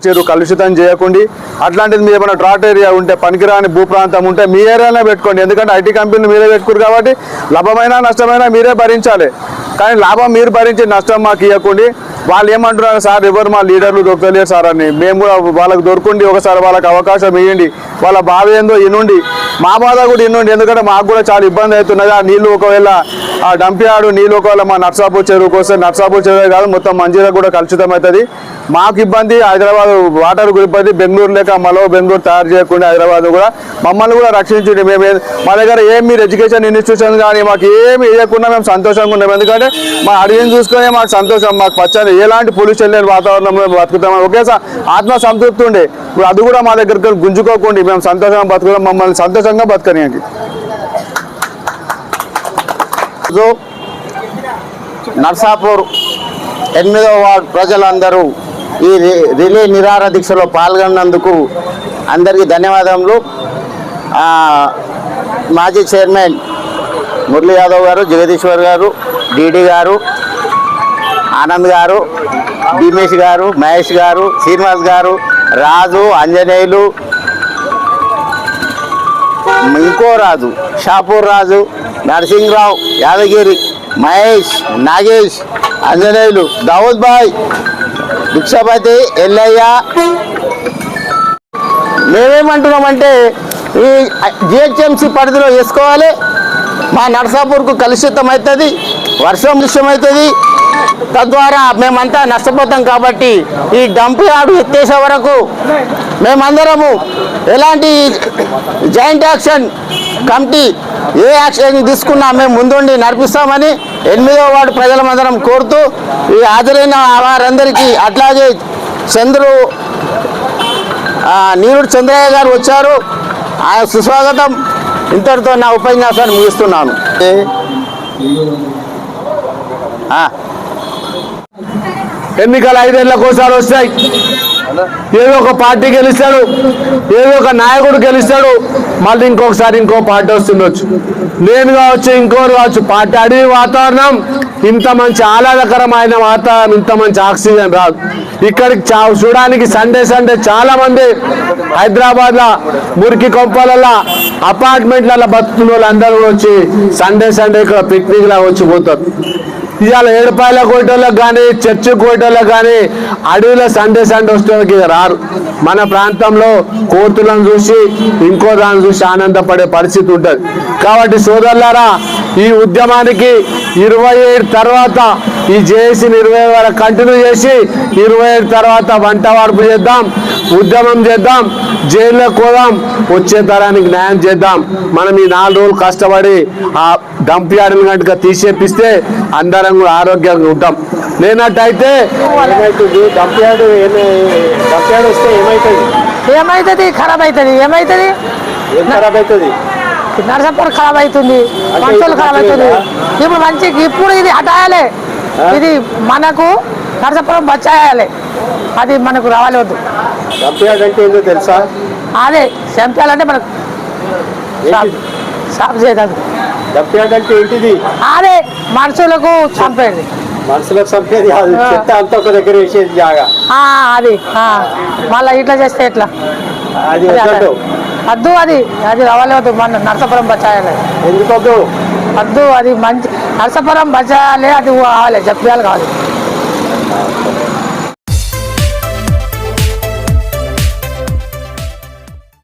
చేరు కలుషితం చేయకండి అట్లాంటిది మీ ఏమైనా డ్రాట్ ఏరియా ఉంటే పనికిరాని భూ ప్రాంతం ఉంటే మీ ఏరియాలో పెట్టుకోండి. ఎందుకంటే ఐటీ కంపెనీలు మీరే పెట్టుకోరు కాబట్టి లాభమైనా నష్టమైనా మీరే భరించాలి. కానీ లాభం మీరు భరించి నష్టం మాకు ఇవ్వకండి వాళ్ళు ఏమంటున్నారు సార్ ఎవరు మా లీడర్లు దొరకలేరు సార్ అని. మేము కూడా వాళ్ళకి దొరకండి ఒకసారి వాళ్ళకి అవకాశం ఇవ్వండి వాళ్ళ బాధ ఏందో ఇనుండి. మా బాధ కూడా ఇనుండి. ఎందుకంటే మాకు కూడా చాలా ఇబ్బంది అవుతున్నది. ఆ నీళ్ళు ఒకవేళ ఆ డంపియాడు నీళ్ళు ఒకవేళ మా నర్సాపూర్ చెరువుకి వస్తే నర్సాపూర్ చెరువు కాదు మొత్తం మంజీరా కూడా కలుషితం అవుతుంది మాకు ఇబ్బంది. హైదరాబాద్ వాటర్ ఇబ్బంది బెంగళూరు లేక మలో బెంగళూరు తయారు చేయకుండా హైదరాబాద్ కూడా మమ్మల్ని కూడా రక్షించండి. మేము మా దగ్గర ఏం మీరు ఎడ్యుకేషన్ ఇన్స్టిట్యూషన్ కానీ మాకు ఏమి వేయకుండా మేము సంతోషంగా ఉన్నాం. ఎందుకంటే మా అడిగిన చూసుకునే మాకు సంతోషం. మాకు పచ్చని ఎలాంటి పొల్యూషన్ లేని వాతావరణంలో బతుకుతామని బతుకుతాం ఒకేసారి ఆత్మ సంతృప్తి ఉండే. ఇప్పుడు అది కూడా మా దగ్గరికి వెళ్ళి గుంజుకోకండి. మేము సంతోషంగా బతుకుతాం మమ్మల్ని సంతోషంగా బతకనీయండి. నర్సాపూర్ ఎనిమిదవ వార్డు ప్రజలందరూ ఈ రి- రిలే నిరాహార దీక్షలో పాల్గొన్నందుకు అందరికీ ధన్యవాదములు. మాజీ చైర్మన్ మురళీ యాదవ్ గారు జగదీశ్వర్ గారు డిడి గారు ఆనంద్ గారు భీమేష్ గారు మహేష్ గారు శ్రీనివాస్ గారు రాజు ఆంజనేయులు ఇంకో రాజు షాపూర్ రాజు నరసింహరావు యాదగిరి మహేష్ నాగేష్ ఆంజనేయులు దావుద్ బాయ్ భిక్షపతి ఎల్లయ్య. మేమేమంటున్నామంటే ఈ జిహెచ్ఎంసీ పరిధిలో వేసుకోవాలి. మా నర్సాపూర్కు కలుషితం అవుతుంది వర్షం విషయం అవుతుంది తద్వారా మేమంతా నష్టపోతాం కాబట్టి ఈ డంప్ యార్డు ఎత్తేసే వరకు మేమందరము ఎలాంటి జాయింట్ యాక్షన్ కమిటీ ఏ యాక్షన్ తీసుకున్నా మేము ముందుండి నడిపిస్తామని ఎనిమిదవ వార్డు ప్రజలమందరం కోరుతూ ఈ హాజరైన వారందరికీ అట్లాగే చంద్రు నీరుడు చంద్రయ్య గారు వచ్చారు. ఆయన సుస్వాగతం. ఇంతటితో నా ఉపన్యాసాన్ని ముగిస్తున్నాను. ఎన్నికలు ఐదేళ్ళకు ఒకసారి వస్తాయి. ఏదో ఒక పార్టీ గెలుస్తాడు ఏదో ఒక నాయకుడు గెలుస్తాడు మళ్ళీ ఇంకొకసారి ఇంకో పార్టీ వస్తుండొచ్చు. నేను కావచ్చు ఇంకోరు కావచ్చు పార్టీ అడవి వాతావరణం ఇంత మంచి ఆహ్లాదకరమైన వాతావరణం ఇంత మంచి ఆక్సిజన్ రాదు. ఇక్కడికి చా చూడడానికి సండే సండే చాలా మంది హైదరాబాద్ లా మురికి కొంపలలో అపార్ట్మెంట్లలో బతుకున్న వాళ్ళందరూ కూడా వచ్చి సండే సండే ఇక్కడ పిక్నిక్ లా వచ్చి పోతారు. ఇవాళ ఏడుపాయల కోటలో కానీ చర్చి కోటలో కానీ అడవిలో సండే సండే వస్తే రారు. మన ప్రాంతంలో కోతులను చూసి ఇంకో దాన్ని చూసి ఆనందపడే పరిస్థితి ఉంటుంది. కాబట్టి సోదరులారా ఈ ఉద్యమానికి ఇరవై ఏడు తర్వాత ఈ జేఏసీని ఇరవై వరకు కంటిన్యూ చేసి ఇరవై ఏడు తర్వాత వంట వార్పు చేద్దాం ఉద్యమం చేద్దాం జైల్లో కోదాం వచ్చే తరానికి న్యాయం చేద్దాం. మనం ఈ నాలుగు రోజులు కష్టపడి ఆ డంప్ యార్డులు కనుక తీసేపిస్తే అందరం కూడా ఆరోగ్యంగా ఉంటాం. లేనట్టయితే ఏమైతుంది? ఖరాబ్ అవుతుంది ఏమైతుంది? ఖరాబ్ అవుతుంది నరసపూర్ ఖరాబ్ అవుతుంది మనుషులు ఖరాబ్ అవుతుంది ఇప్పుడు మంచి ఇప్పుడు ఇది హటాయాలి ఇది మనకు నరసపురం బచ్చాయాలి. అది మనకు రావాలి వద్దు తెలుసా? అదే చంపాలంటే మనకు సాఫ్ చేయదు అంటే ఏంటిది? అదే మనుషులకు చంపేది. మనసులకు చంపేది కాదు. చెత్త అంతా ఒక దగ్గర వేసేది జాగా. ఆ, అది. మళ్ళా ఇట్లా చేస్తే ఎట్లా? అది వద్దు అది. అది రావాలి వద్దు మన నరసపురం బచ్చాయాలి ఎందుకొద్దు? వద్దు అది మంచి నరసపురం బచ్చాయాలి అది కావాలి చెప్పాలి కావాలి